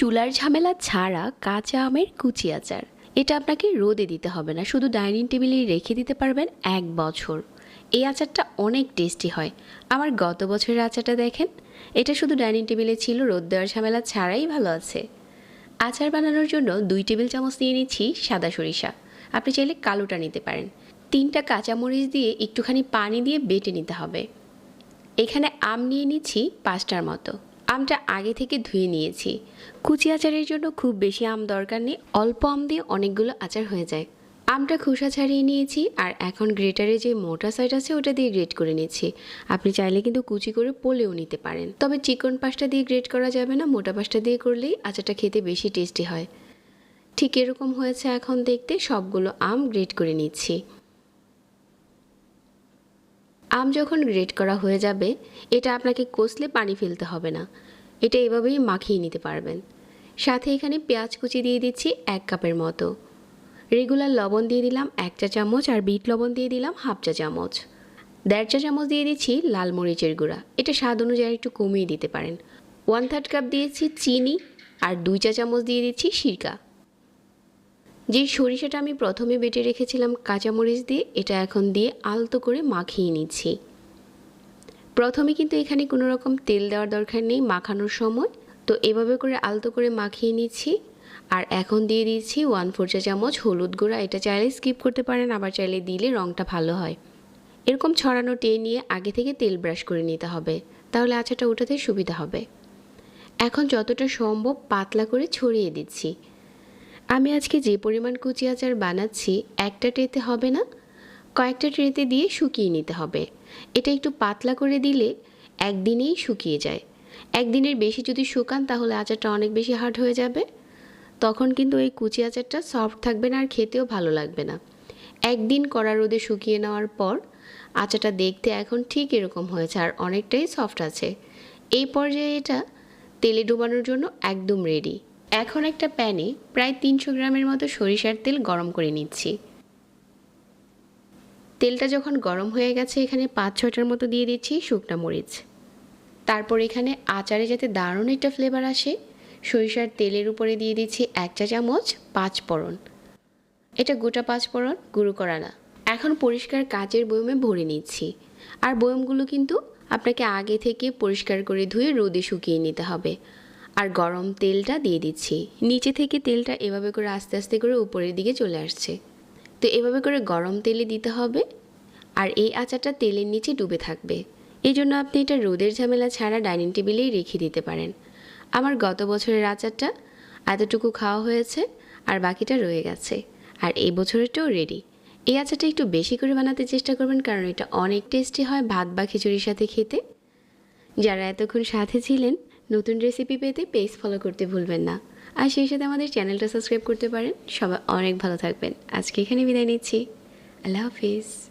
চুলার ঝামেলা ছাড়া কাঁচা আমের কুচি আচার। এটা আপনাকে রোদে দিতে হবে না, শুধু ডাইনিং টেবিলে রেখে দিতে পারবেন এক বছর। এই আচারটা অনেক টেস্টি হয়। আমার গত বছরের আচারটা দেখেন, এটা শুধু ডাইনিং টেবিলে ছিল, রোদ দেওয়ার ঝামেলা ছাড়াই ভালো আছে। আচার বানানোর জন্য দুই টেবিল চামচ নিয়ে নিচ্ছি সাদা সরিষা। আপনি চাইলে কালোটা নিতে পারেন। তিনটা কাঁচামরিচ দিয়ে একটুখানি পানি দিয়ে বেটে নিতে হবে। এখানে আম নিয়ে নিচ্ছি পাঁচটার মতো। আমটা আগে থেকে ধুয়ে নিয়েছি। কুচি আচারের জন্য খুব বেশি আম দরকার নেই, অল্প আম দিয়ে অনেকগুলো আচার হয়ে যায়। আমটা খোসা ছাড়িয়ে নিয়েছি আর এখন গ্রেটারে যে মোটা সাইড আছে ওটা দিয়ে গ্রেট করে নিচ্ছি। আপনি চাইলে কিন্তু কুচি করে পোলেও নিতে পারেন। তবে চিকন পাশটা দিয়ে গ্রেট করা যাবে না, মোটা পাশটা দিয়ে করলেই আচারটা খেতে বেশি টেস্টি হয়। ঠিক এরকম হয়েছে এখন দেখতে, সবগুলো আম গ্রেট করে নিচ্ছি। আম যখন গ্রেট করা হয়ে যাবে, এটা আপনাকে কষলে পানি ফেলতে হবে না। এটা এভাবেই মাখিয়ে নিতে পারবেন। সাথে এখানে পেঁয়াজ কুচি দিয়ে দিচ্ছি এক কাপের মতো। রেগুলার লবণ দিয়ে দিলাম এক চা চামচ আর বিট লবণ দিয়ে দিলাম হাফ চা চামচ। দেড় চা চামচ দিয়ে দিচ্ছি লাল মরিচের গুঁড়া। এটা স্বাদ অনুযায়ী একটু কমিয়ে দিতে পারেন। ওয়ান থার্ড কাপ দিয়েছি চিনি আর দুই চা চামচ দিয়ে দিচ্ছি সিরকা। যে সরিষাটা আমি প্রথমে বেটে রেখেছিলাম কাঁচামরিচ দিয়ে, এটা এখন দিয়ে আলতো করে মাখিয়ে নিচ্ছি। প্রথমে কিন্তু এখানে কোনো রকম তেল দেওয়ার দরকার নেই, মাখানোর সময়। তো এভাবে করে আলতো করে মাখিয়ে নিচ্ছি। আর এখন দিয়ে দিচ্ছি ওয়ান ফোর চা চামচ হলুদ গুঁড়া। এটা চাইলে স্কিপ করতে পারেন, আবার চাইলে দিলে রঙটা ভালো হয়। এরকম ছড়ানো টে নিয়ে আগে থেকে তেল ব্রাশ করে নিতে হবে। তাহলে আচারটা উঠাতে সুবিধা হবে। এখন যতটা সম্ভব পাতলা করে ছড়িয়ে দিচ্ছি। আমি আজকে যে পরিমাণ কুচি আচার বানাচ্ছি, একটা ট্রেতে হবে না? কয়েকটা ট্রেতে দিয়ে শুকিয়ে নিতে হবে। এটা একটু পাতলা করে দিলে একদিনেই শুকিয়ে যায়। একদিনের বেশি যদি শুকান, তাহলে আচারটা অনেক বেশি হার্ড হয়ে যাবে। তখন কিন্তু এই কুচি আচারটা সফট থাকবে না আর খেতেও ভালো লাগবে না। একদিন কড়া রোদে শুকিয়ে নেওয়ার পর আচারটা দেখতে এখন ঠিক এরকম হয়েছে আর অনেকটাই সফট আছে। এই পর্যায়ে এটা তেলে ডুবানোর জন্য একদম রেডি এখন একটা প্যানে প্রায় তিনশো গ্রামের মতো সরিষার তেল গরম করে নিচ্ছি। তেলটা যখন গরম হয়ে গেছে, এখানে পাঁচ ছটার মতো দিয়ে দিচ্ছি শুকনো মরিচ। তারপর এখানে আচারে যাতে দারুণ একটা ফ্লেভার আসে, সরিষার তেলের উপরে দিয়ে দিচ্ছি এক চা চামচ পাঁচ ফোড়ন। এটা গোটা পাঁচ ফোড়ন, গুঁড়ো করা না। এখন পরিষ্কার কাচের বয়মে ভরে নিচ্ছি। আর বয়মগুলো কিন্তু আপনাকে আগে থেকে পরিষ্কার করে ধুয়ে রোদে শুকিয়ে নিতে হবে। আর গরম তেলটা দিয়ে দিচ্ছি। নিচে থেকে তেলটা এভাবে করে আস্তে আস্তে করে উপরের দিকে চলে আসছে। তো এভাবে করে গরম তেলে দিতে হবে আর এই আচারটা তেলের নিচে ডুবে থাকবে। এই জন্য আপনি এটা রোদের ঝামেলা ছাড়া ডাইনিং টেবিলেই রেখে দিতে পারেন। আমার গত বছরের আচারটা এতটুকু খাওয়া হয়েছে আর বাকিটা রয়ে গেছে। আর এই বছরেরটাও রেডি এই আচারটা একটু বেশি করে বানাতে চেষ্টা করবেন কারণ এটা অনেক টেস্টি হয় ভাত বা খিচুড়ির সাথে খেতে। যারা এতক্ষণ সাথে ছিলেন নতুন রেসিপি পেতে পেজ ফলো করতে ভুলবেন না। আর সেই সাথে আমাদের চ্যানেলটা সাবস্ক্রাইব করতে পারেন। সবাই অনেক ভালো থাকবেন। আজকে এখানে বিদায় নিচ্ছি। আল্লাহ হাফিজ।